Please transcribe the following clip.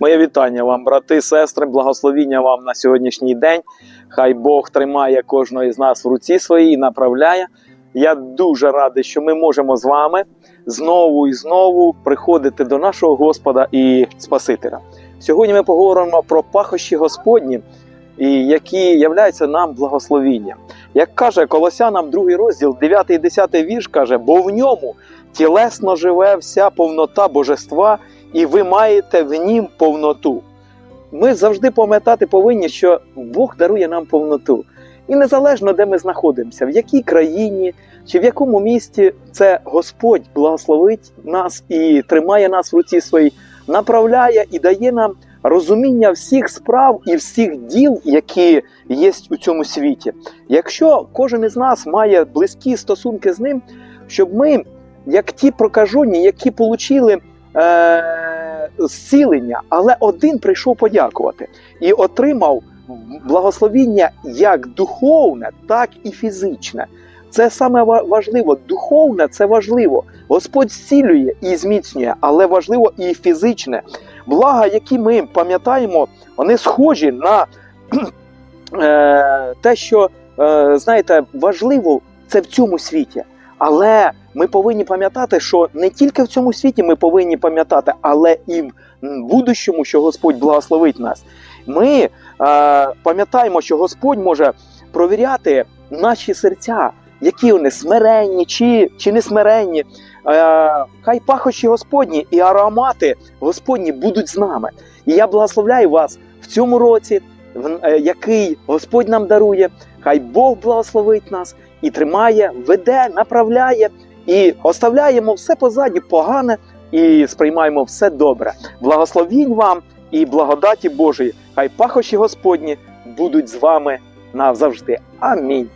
Моє вітання вам, брати, сестри, благословіння вам на сьогоднішній день. Хай Бог тримає кожного із нас в руці своїй направляє. Я дуже радий, що ми можемо з вами знову і знову приходити до нашого Господа і Спасителя. Сьогодні ми поговоримо про пахощі Господні, які являються нам благословінням. Як каже Колосянам, другий розділ, 9 і 10 вірш каже, бо в ньому тілесно живе вся повнота божества, і ви маєте в нім повноту. Ми завжди пам'ятати повинні, що Бог дарує нам повноту. І незалежно, де ми знаходимося, в якій країні чи в якому місті це Господь благословить нас і тримає нас в руці своїй, направляє і дає нам розуміння всіх справ і всіх діл, які є у цьому світі. Якщо кожен із нас має близькі стосунки з ним, щоб ми, як ті прокажені, які отримали зцілення, але один прийшов подякувати і отримав благословіння як духовне, так і фізичне. Це саме важливо. Духовне це важливо. Господь зцілює і зміцнює, але важливо і фізичне. Блага, які ми пам'ятаємо, вони схожі на е, те, що е, знаєте, важливо це в цьому світі. Але ми повинні пам'ятати, що не тільки в цьому світі ми повинні пам'ятати, але і в будущому, що Господь благословить нас. Ми е, пам'ятаємо, що Господь може провіряти наші серця, які вони смиренні чи, чи не смиренні. Е, хай пахощі Господні і аромати Господні будуть з нами. І я благословляю вас в цьому році, який Господь нам дарує. Хай Бог благословить нас і тримає, веде, направляє і оставляємо все позаді погане і сприймаємо все добре. Благословінь вам і благодаті Божої. Хай пахощі Господні будуть з вами назавжди. Амінь.